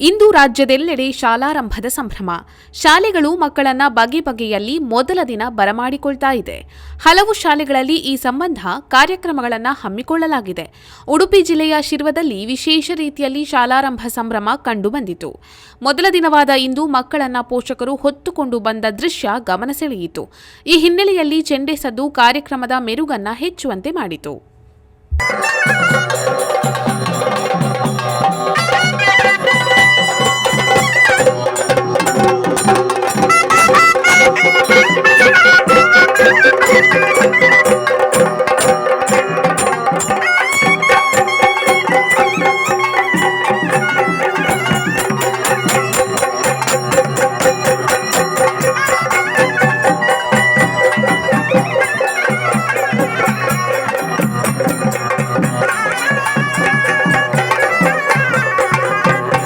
ಇಂದು ರಾಜ್ಯದೆಲ್ಲೆಡೆ ಶಾಲಾರಂಭದ ಸಂಭ್ರಮ. ಶಾಲೆಗಳು ಮಕ್ಕಳನ್ನ ಬಗೆ ಬಗೆಯಲ್ಲಿ ಮೊದಲ ದಿನ ಬರಮಾಡಿಕೊಳ್ತಾ ಇದೆ. ಹಲವು ಶಾಲೆಗಳಲ್ಲಿ ಈ ಸಂಬಂಧ ಕಾರ್ಯಕ್ರಮಗಳನ್ನು ಹಮ್ಮಿಕೊಳ್ಳಲಾಗಿದೆ. ಉಡುಪಿ ಜಿಲ್ಲೆಯ ಶಿರ್ವದಲ್ಲಿ ವಿಶೇಷ ರೀತಿಯಲ್ಲಿ ಶಾಲಾರಂಭ ಸಂಭ್ರಮ ಕಂಡುಬಂದಿತು ಮೊದಲ ದಿನವಾದ ಇಂದು ಮಕ್ಕಳನ್ನ ಪೋಷಕರು ಹೊತ್ತುಕೊಂಡು ಬಂದ ದೃಶ್ಯ ಗಮನ ಸೆಳೆಯಿತು. ಈ ಹಿನ್ನೆಲೆಯಲ್ಲಿ ಚೆಂಡೆ ಸದ್ದು ಕಾರ್ಯಕ್ರಮದ ಮೆರುಗನ್ನ ಹೆಚ್ಚುವಂತೆ ಮಾಡಿತು.